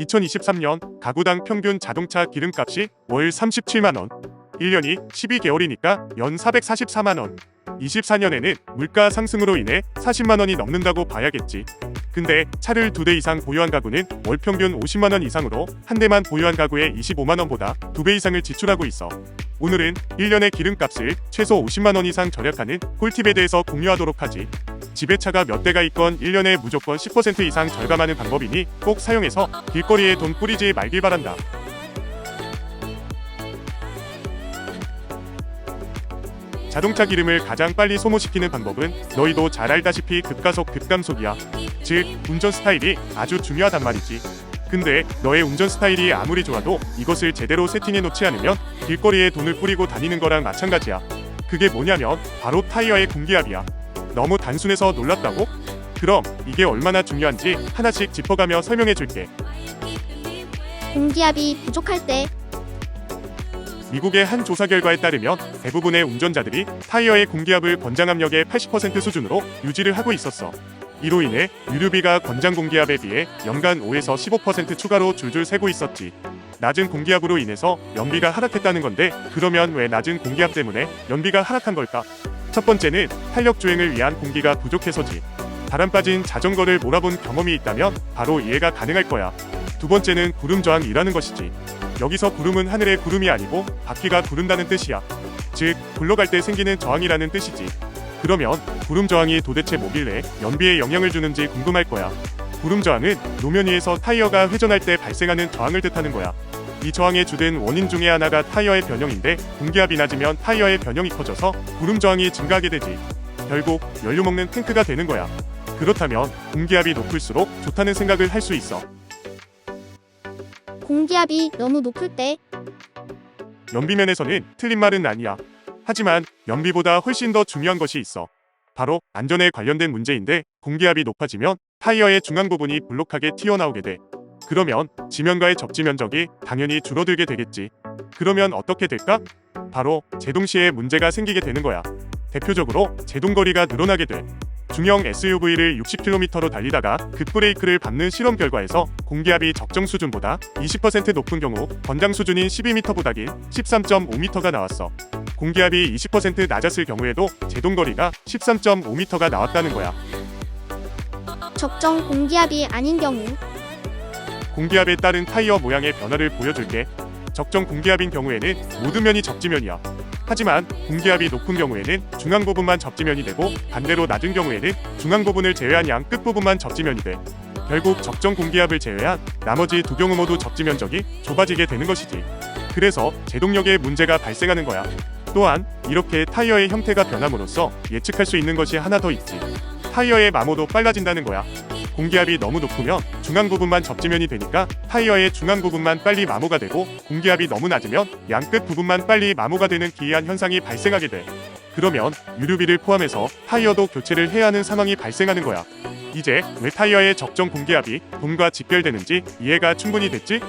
2023년 가구당 평균 자동차 기름값이 월 37만원, 1년이 12개월이니까 연 444만원. 24년에는 물가 상승으로 인해 40만원이 넘는다고 봐야겠지. 근데 차를 두 대 이상 보유한 가구는 월 평균 50만 원 이상으로 한 대만 보유한 가구의 25만 원보다 두 배 이상을 지출하고 있어. 오늘은 1년의 기름값을 최소 50만 원 이상 절약하는 꿀팁에 대해서 공유하도록 하지. 집에 차가 몇 대가 있건 1년에 무조건 10% 이상 절감하는 방법이니 꼭 사용해서 길거리에 돈 뿌리지 말길 바란다. 자동차 기름을 가장 빨리 소모시키는 방법은 너희도 잘 알다시피 급가속 급감속이야. 즉 운전 스타일이 아주 중요하단 말이지. 근데 너의 운전 스타일이 아무리 좋아도 이것을 제대로 세팅해 놓지 않으면 길거리에 돈을 뿌리고 다니는 거랑 마찬가지야. 그게 뭐냐면 바로 타이어의 공기압이야. 너무 단순해서 놀랍다고? 그럼 이게 얼마나 중요한지 하나씩 짚어가며 설명해 줄게. 공기압이 부족할 때 미국의 한 조사 결과에 따르면 대부분의 운전자들이 타이어의 공기압을 권장압력의 80% 수준으로 유지를 하고 있었어. 이로 인해 유류비가 권장 공기압에 비해 연간 5에서 15% 추가로 줄줄 새고 있었지. 낮은 공기압으로 인해서 연비가 하락했다는 건데 그러면 왜 낮은 공기압 때문에 연비가 하락한 걸까? 첫 번째는 탄력 주행을 위한 공기가 부족해서지. 바람 빠진 자전거를 몰아본 경험이 있다면 바로 이해가 가능할 거야. 두 번째는 구름 저항이라는 것이지. 여기서 구름은 하늘의 구름이 아니고 바퀴가 구른다는 뜻이야. 즉, 굴러갈 때 생기는 저항이라는 뜻이지. 그러면 구름 저항이 도대체 뭐길래 연비에 영향을 주는지 궁금할 거야. 구름 저항은 노면 위에서 타이어가 회전할 때 발생하는 저항을 뜻하는 거야. 이 저항의 주된 원인 중에 하나가 타이어의 변형인데 공기압이 낮으면 타이어의 변형이 커져서 구름 저항이 증가하게 되지. 결국 연료 먹는 탱크가 되는 거야. 그렇다면 공기압이 높을수록 좋다는 생각을 할 수 있어. 공기압이 너무 높을 때 연비면에서는 틀린 말은 아니야. 하지만 연비보다 훨씬 더 중요한 것이 있어. 바로 안전에 관련된 문제인데 공기압이 높아지면 타이어의 중앙 부분이 볼록하게 튀어나오게 돼. 그러면 지면과의 접지 면적이 당연히 줄어들게 되겠지. 그러면 어떻게 될까? 바로 제동 시에 문제가 생기게 되는 거야. 대표적으로 제동 거리가 늘어나게 돼. 중형 SUV를 60km로 달리다가 급브레이크를 밟는 실험 결과에서 공기압이 적정 수준보다 20% 높은 경우 권장 수준인 12m보다 긴 13.5m가 나왔어. 공기압이 20% 낮았을 경우에도 제동 거리가 13.5m가 나왔다는 거야. 적정 공기압이 아닌 경우 공기압에 따른 타이어 모양의 변화를 보여줄게. 적정 공기압인 경우에는 모든 면이 접지면이야. 하지만 공기압이 높은 경우에는 중앙 부분만 접지면이 되고 반대로 낮은 경우에는 중앙 부분을 제외한 양 끝 부분만 접지면이 돼. 결국 적정 공기압을 제외한 나머지 두 경우 모두 접지 면적이 좁아지게 되는 것이지. 그래서 제동력에 문제가 발생하는 거야. 또한 이렇게 타이어의 형태가 변함으로써 예측할 수 있는 것이 하나 더 있지. 타이어의 마모도 빨라진다는 거야. 공기압이 너무 높으면 중앙 부분만 접지면이 되니까 타이어의 중앙 부분만 빨리 마모가 되고 공기압이 너무 낮으면 양끝 부분만 빨리 마모가 되는 기이한 현상이 발생하게 돼. 그러면 유류비를 포함해서 타이어도 교체를 해야 하는 상황이 발생하는 거야. 이제 왜 타이어의 적정 공기압이 돈과 직결되는지 이해가 충분히 됐지?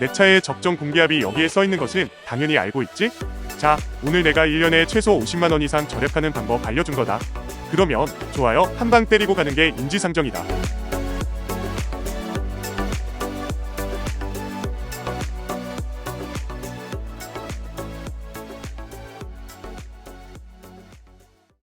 내 차의 적정 공기압이 여기에 써 있는 것은 당연히 알고 있지? 자, 오늘 내가 1년에 최소 50만 원 이상 절약하는 방법 알려준 거다. 그러면 좋아요 한 방 때리고 가는 게 인지상정이다.